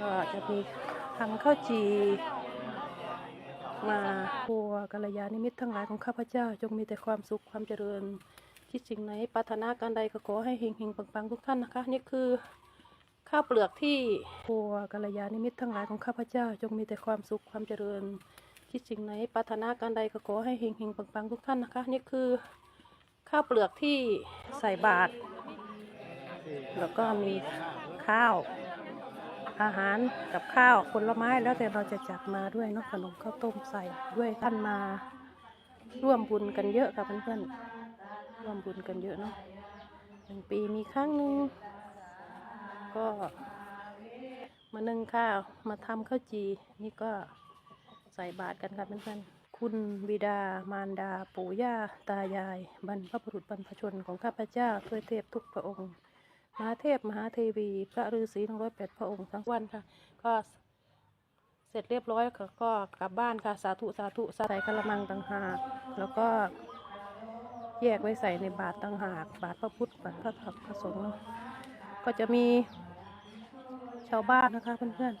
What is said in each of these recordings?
ก็จะมีทำข้าวจี มาครัวกัลยาณิมิตทั้งหลายของข้าพเจ้า จงมีแต่ความสุขความเจริญ คิดสิ่งไหนปรารถนาการใดก็ขอให้เฮงเฮงๆปังๆทุกท่านนะคะ นี่คือข้าวเปลือกที่ครัวกัลยาณิมิตทั้งหลายของข้าพเจ้า จงมีแต่ความสุขความเจริญ คิดสิ่งไหนปรารถนาการใดก็ขอให้เฮงเฮงๆปังๆทุกท่านนะคะ นี่คือข้าวเปลือกที่ใส่บาตรแล้วก็มีข้าว อาหารกับข้าวผลไม้แล้วแต่เราจะจัดมาด้วยเนาะขนมข้าวต้มใส่ด้วยท่านมา ร่วมบุญกันเยอะกับเพื่อนๆร่วมบุญกันเยอะเนาะหนึ่งปีมีครั้งหนึ่งก็มานึ่งข้าวมาทำข้าวจี นี่ก็ใส่บาตรกันค่ะเพื่อนๆคุณบิดามารดา ปู่ย่า ตายาย บรรพบุรุษบรรพชนของข้าพเจ้าช่วยเทพทุกพระองค์ มหาเทพมหาเทวี พระฤาษีทั้งร้อยแปดพระองค์ทั้งวันค่ะ ก็เสร็จเรียบร้อยค่ะก็กลับบ้านค่ะ สาธุสาธุใส่กระมังต่างหากแล้วก็แยกไว้ใส่ในบาตรต่างหาก บาตรพระพุทธบาตรพระธรรมพระสงฆ์เนาะก็จะมีชาวบ้านนะคะเพื่อน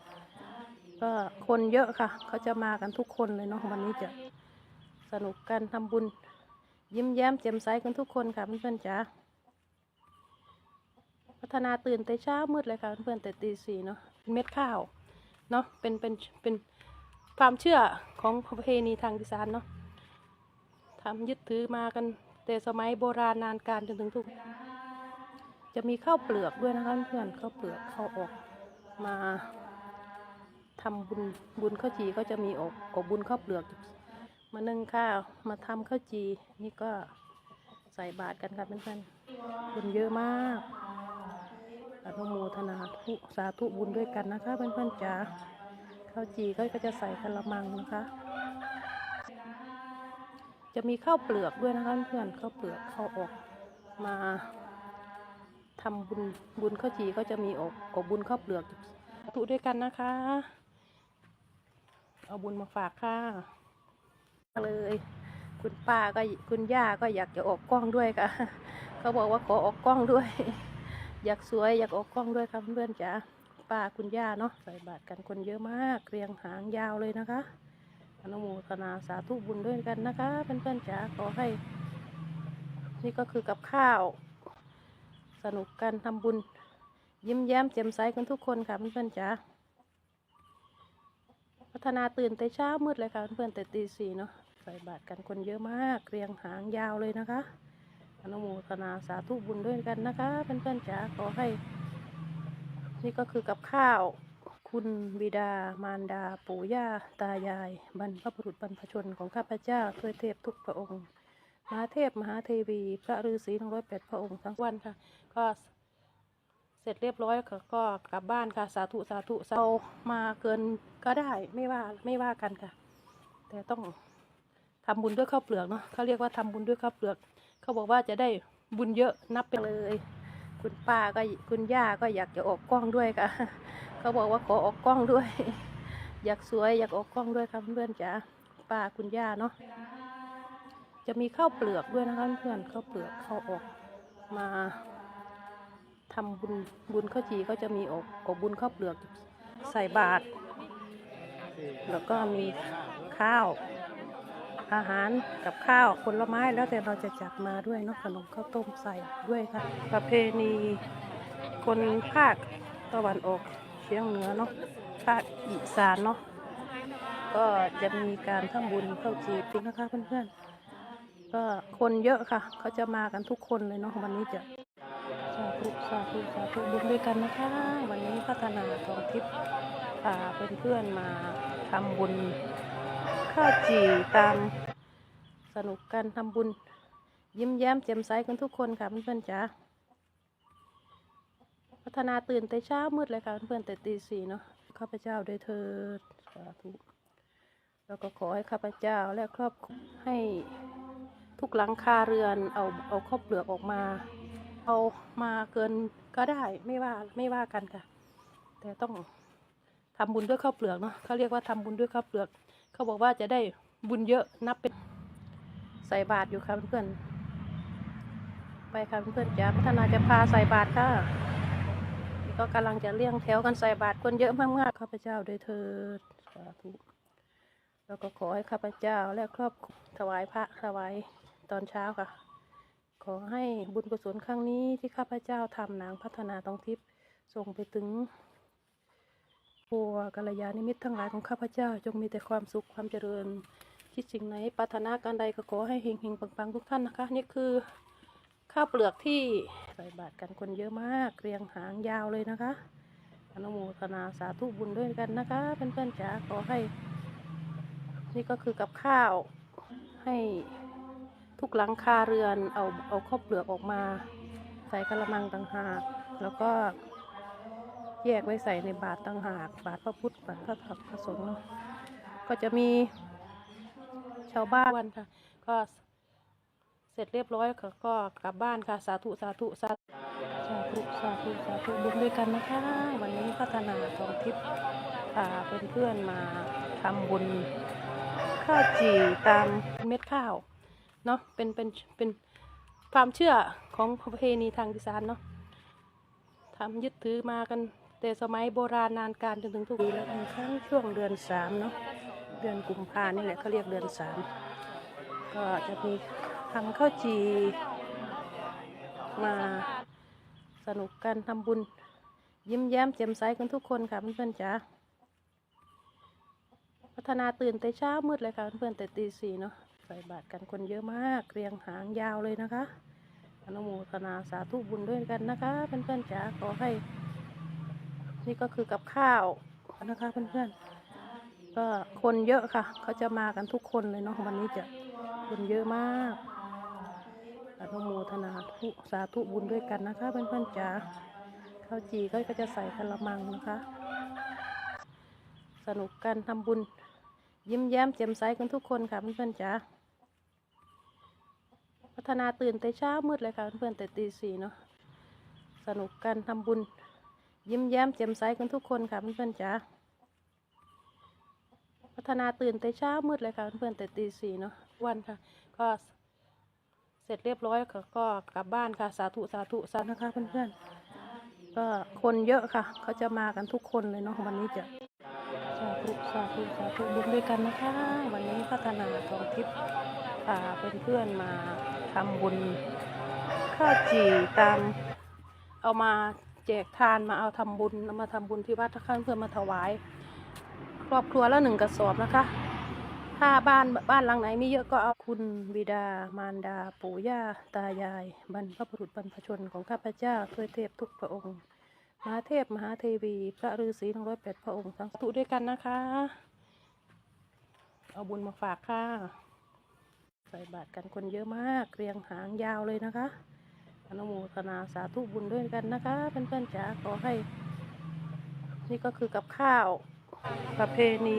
ๆ ก็คนเยอะค่ะเขาจะมากันทุกคนเลยเนาะวันนี้จะสนุกกันทำบุญ ยิ้มแย้มแจ่มใสกันทุกคนค่ะเพื่อนๆจ๋า พัฒนาตื่นแต่เช้ามืดเลยค่ะเพื่อนแต่ตีสี่เนาะเป็นเม็ดข้าวเนาะเป็นเป็นเป็นความเชื่อของประเพณีทางอีสานเนาะทำยึดถือมากันแต่สมัยโบราณนานการจนถึงทุก จะมีข้าวเปลือกด้วยนะคะเพื่อนข้าวเปลือกเข้าออกมาทำบุญบุญข้าวจีก็จะมีออกออกบุญข้าวเปลือก มานึ่งข้าวมาทำข้าวจีนี่ก็ใส่บาตรกันค่ะเพื่อนๆบุญเยอะมาก อนุโมทนาทุสาธุบุญด้วยกันนะคะเพื่อนๆจ๋าข้าวจีก็จะใส่กะละมังนะคะ จะมีข้าวเปลือกด้วยนะคะเพื่อนๆข้าวเปลือกเข้าออกมาทำบุญบุญข้าวจีก็จะมีออกออกบุญข้าวเปลือกสาธุด้วยกันนะคะ เอาบุญมาฝากค่ะเลย คุณป้าก็คุณย่าก็อยากจะออกกล้องด้วยค่ะ เขาบอกว่าขอออกกล้องด้วย อยากสวยอยากออกกล้องด้วยครับเพื่อนๆจ๋าป้าคุณย่าเนาะใส่บาตรกันคนเยอะมากเรียงหางยาวเลยนะคะอนุโมทนาสาธุบุญด้วยกันนะคะเพื่อนๆจ๋าขอให้ นี่ก็คือกับข้าว สนุกกันทำบุญ ยิ้มแย้มแจ่มใสกันทุกคนค่ะเพื่อนๆจ๋าพัฒนาตื่นแต่เช้ามืดเลยค่ะเพื่อนๆแต่ตีสี่เนาะใส่บาตรกันคนเยอะมากเรียงหางยาวเลยนะคะ นุโมทนาสาธุบุญด้วยกันนะคะเพื่อนๆจ๋าขอให้ นี่ก็คือกับข้าว คุณบิดามารดา ปู่ย่า ตายาย บรรพบุรุษบรรพชนของข้าพเจ้าช่วเทพทุกพระองค์มหาเทพมหาเทวี พระฤาษีทั้งร้อยแปดพระองค์ทั้งวันค่ะ ก็เสร็จเรียบร้อยค่ะก็กลับบ้านค่ะ สาธุสาธุเรามาเกินก็ได้ไม่ว่าไม่ว่ากันค่ะ แต่ต้องทำบุญด้วยข้าวเปลือกเนาะเขาเรียกว่าทำบุญด้วยข้าวเปลือก เขาบอกว่าจะได้บุญเยอะนับไปเลย คุณป้าก็คุณย่าก็อยากจะออกกล้องด้วยค่ะเขาบอกว่าขอออกกล้องด้วย อยากสวยอยากออกกล้องด้วยครับเพื่อนจ๋าป้าคุณย่าเนาะจะมีข้าวเปลือกด้วยนะคะเพื่อนข้าวเปลือกเขาออกมาทำบุญบุญข้าวจีก็จะมีออกออกบุญข้าวเปลือกใส่บาตรแล้วก็มีข้าว อาหารกับข้าวผลไม้แล้วแต่เราจะจัดมาด้วยนาะขนมข้าวต้มใส่ด้วยค่ะ ประเพณีคนภาคตะวันออกเฉียงเหนือเนาะภาคอีสานเนาะก็จะมีการทำบุญเข้าวจีบนะคะเพื่อนๆ ก็คนเยอะค่ะ เขาจะมากันทุกคนเลยเนาะวันนี้จะสาธุสาธุสาธุบุญด้วยกันนะคะ วันนี้พัฒนาทองทิพย์พาเพื่อนๆมาทำบุญข้าวจี่ตาม สนุกกันทำบุญ ยิ้มแย้มแจ่มใสกันทุกคนค่ะเพื่อนๆจ๋าพัฒนาตื่นแต่เช้ามืดเลยค่ะเพื่อนๆแต่ตีสี่เนาะข้าพเจ้าด้วยเธอสาธุแล้วก็ขอให้ข้าพเจ้าและครอบครัวให้ทุกหลังคาเรือนเอาเอาข้าวเปลือกออกมา เอามาเกินก็ได้ไม่ว่าไม่ว่ากันค่ะ แต่ต้องทำบุญด้วยข้าวเปลือกเนาะเขาเรียกว่าทำบุญด้วยข้าวเปลือก เขาบอกว่าจะได้บุญเยอะนับเป็น ใส่บาตรอยู่ค่ะเพื่อนๆไปค่ะเพื่อนๆจะพัฒนาจะพาใส่บาตรค่ะก็กำลังจะเลี่ยงแถวกันใส่บาตรคนเยอะมากๆข้าพเจ้าโดยเถิดสาธุแล้วก็ขอให้ข้าพเจ้าและครอบถวายพระถวายตอนเช้าค่ะ ขอให้บุญกุศลครั้งนี้ที่ข้าพเจ้าทำนางพัฒนาตองทิพย์ส่งไปถึงปัวกัลยาณมิตรทั้งหลายของข้าพเจ้าจงมีแต่ความสุขความเจริญ คิดสิ่งไหนปรารถนาการใดก็ขอให้เฮงๆปังๆทุกท่านนะคะ นี่คือข้าวเปลือกที่ใส่บาตรกันคนเยอะมากเรียงหางยาวเลยนะคะอนุโมทนาสาธุบุญด้วยกันนะคะเพื่อนๆจ๋าขอให้ นี่ก็คือกับข้าวให้ทุกหลังคาเรือนเอาเอาข้าวเปลือกออกมา ใส่กระมังต่างหาก แล้วก็แยกไว้ใส่ในบาตรต่างหาก บาตรพระพุทธบาตรพระธรรมพระสงฆ์เนาะก็จะมีาวบ้านค่ะ ก็เสร็จเรียบร้อยค่ะก็กลับบ้านค่ะ สาธุสาธุสาธุสาธุสาธุสาธุบุญด้วยกันนะคะ วันนี้พัฒนาทองทิพย์พาเพื่อนๆมาทำบุญข้าวจี่ตามเม็ดข้าวเนาะเป็นเป็นเป็นความเชื่อของประเพณีทางอีสานเนาะทำยึดถือมากันแต่สมัยโบราณนานการจนถึงทุกปีแล้วอีกครั้งช่วงเดือนสามเนาะ เดือนกุมภานี่แหละเขาเรียกเดือนสามก็จะมีทำข้าวจี มาสนุกกันทำบุญ ยิ้มแย้มแจ่มใสกันทุกคนค่ะเพื่อนๆจ๋าพัฒนาตื่นแต่เช้ามืดเลยค่ะเพื่อนๆแต่ตีสี่เนาะใส่บาตรกันคนเยอะมากเรียงหางยาวเลยนะคะอนุโมทนาสาธุบุญด้วยกันนะคะเพื่อนๆจ๋าขอให้ นี่ก็คือกับข้าวนะคะเพื่อนๆ ก็คนเยอะค่ะ เขาจะมากันทุกคนเลยเนาะวันนี้จะคนเยอะมากอนุโมทนาทุสาธุบุญด้วยกันนะคะเพื่อนๆจ๋าข้าวจีก็จะใส่กระมังนะคะ สนุกกันทำบุญ ยิ้มแย้มแจ่มใสกันทุกคนค่ะเพื่อนๆจ๋าพัฒนาตื่นแต่เช้ามืดเลยค่ะเพื่อนๆแต่ตีสี่เนาะสนุกกันทำบุญ ยิ้มแย้มแจ่มใสกันทุกคนค่ะเพื่อนๆจ๋า พัฒนาตื่นแต่เช้ามืดเลยค่ะ เพื่อนแต่ตีสี่เนาะวันค่ะ ก็เสร็จเรียบร้อยค่ะก็กลับบ้านค่ะ สาธุสาธุสาธุนะคะเพื่อนๆก็คนเยอะค่ะ เขาจะมากันทุกคนเลยเนาะวันนี้จะสาธุสาธุสาธุบุญด้วยกันนะคะ วันนี้พัฒนาทองทิพย์พาเพื่อนๆมาทำบุญข้าวจี่ตามเอามาแจกทานมาเอาทำบุญมาทำบุญที่วัดท่าข้างเพื่อนมาถวาย ครอบครัวละหนึ่งกระสอบนะคะ ถ้าบ้านบ้านหลังไหนมีเยอะก็เอาคุณบิดามารดา ปู่ย่า ตายาย บรรพบุรุษบรรพชนของข้าพเจ้าช่วยเทพทุกพระองค์ มหาเทพมหาเทวี พระฤาษีทั้งร้อยแปดพระองค์ทั้งตุด้วยกันนะคะ เอาบุญมาฝากค่ะ ใส่บาตรกันคนเยอะมากเรียงหางยาวเลยนะคะอนุโมทนาสาธุบุญด้วยกันนะคะเพื่อนๆจ๋าขอให้ นี่ก็คือกับข้าว ประเพณี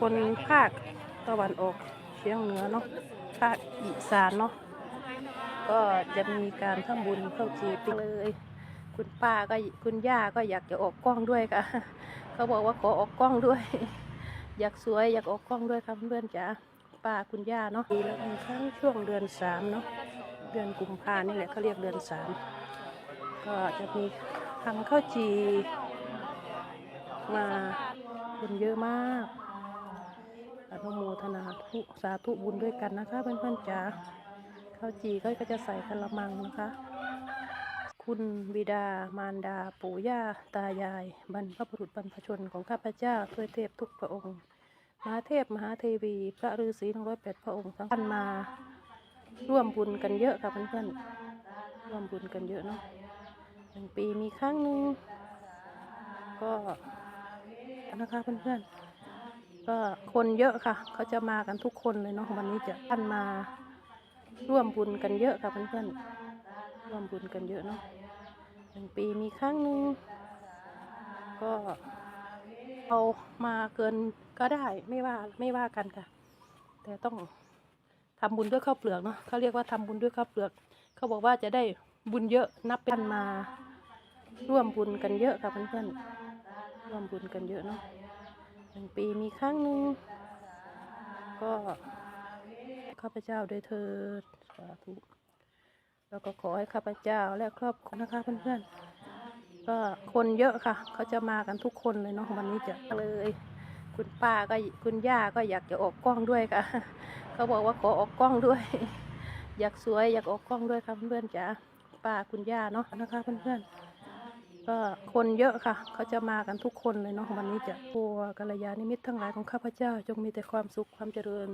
คนภาคตะวันออกเฉียงเหนือเนาะภาคอีสานเนาะก็จะมีการทำบุญเข้าจีปีเลย คุณป้าก็คุณย่าก็อยากจะออกกล้องด้วยค่ะ เขาบอกว่าขอออกกล้องด้วย อยากสวยอยากออกกล้องด้วยครับเพื่อนจ๋าป้าคุณย่าเนาะปีละหนึ่งครั้งช่วงเดือนสามเนาะเดือนกุมภานี่แหละเขาเรียกเดือนสามก็จะมีทำข้าวจี มา คนเยอะมากอนุโมทนาทุสาธุบุญด้วยกันนะคะ เพื่อนๆจ๋าข้าวจีก็จะใส่กระมังนะคะ คุณบิดามารดา ปู่ย่า ตายาย บรรพบุรุษบรรพชนของข้าพเจ้าช่วยเทพทุกพระองค์ มหาเทพมหาเทวี พระฤาษีทั้งร้อยแปดพระองค์ทั้งท่านมา ร่วมบุญกันเยอะค่ะเพื่อนๆร่วมบุญกันเยอะเนาะหนึ่งปีมีครั้งหนึ่งก็ นะคะเพื่อนๆ ก็คนเยอะค่ะ เขาจะมากันทุกคนเลยเนาะวันนี้จะท่านมาร่วมบุญกันเยอะค่ะเพื่อนๆ ร่วมบุญกันเยอะเนาะหนึ่งปีมีครั้งหนึ่งก็เอามาเกินก็ได้ไม่ว่าไม่ว่ากันค่ะ แต่ต้องทำบุญด้วยข้าวเปลือกเนาะเขาเรียกว่าทำบุญด้วยข้าวเปลือก เขาบอกว่าจะได้บุญเยอะนับเป็นมาร่วมบุญกันเยอะค่ะเพื่อนๆ ร่วมบุญกันเยอะเนาะหนึ่งปีมีครั้งหนึ่งก็ข้าพเจ้าด้วยเถิดสาธุแล้วก็ขอให้ข้าพเจ้าและครอบครัวนะคะเพื่อนๆก็คนเยอะค่ะ เขาจะมากันทุกคนเลยเนาะวันนี้จะเลย คุณป้าก็คุณย่าก็อยากจะออกกล้องด้วยค่ะ เขาบอกว่าขอออกกล้องด้วย อยากสวยอยากออกกล้องด้วยค่ะเพื่อนๆจ๋าป้าคุณย่าเนาะนะคะเพื่อนๆ ก็คนเยอะค่ะ เขาจะมากันทุกคนเลยเนาะวันนี้จะพัวกัลยาณิมิตรทั้งหลายของข้าพเจ้า จงมีแต่ความสุขความเจริญ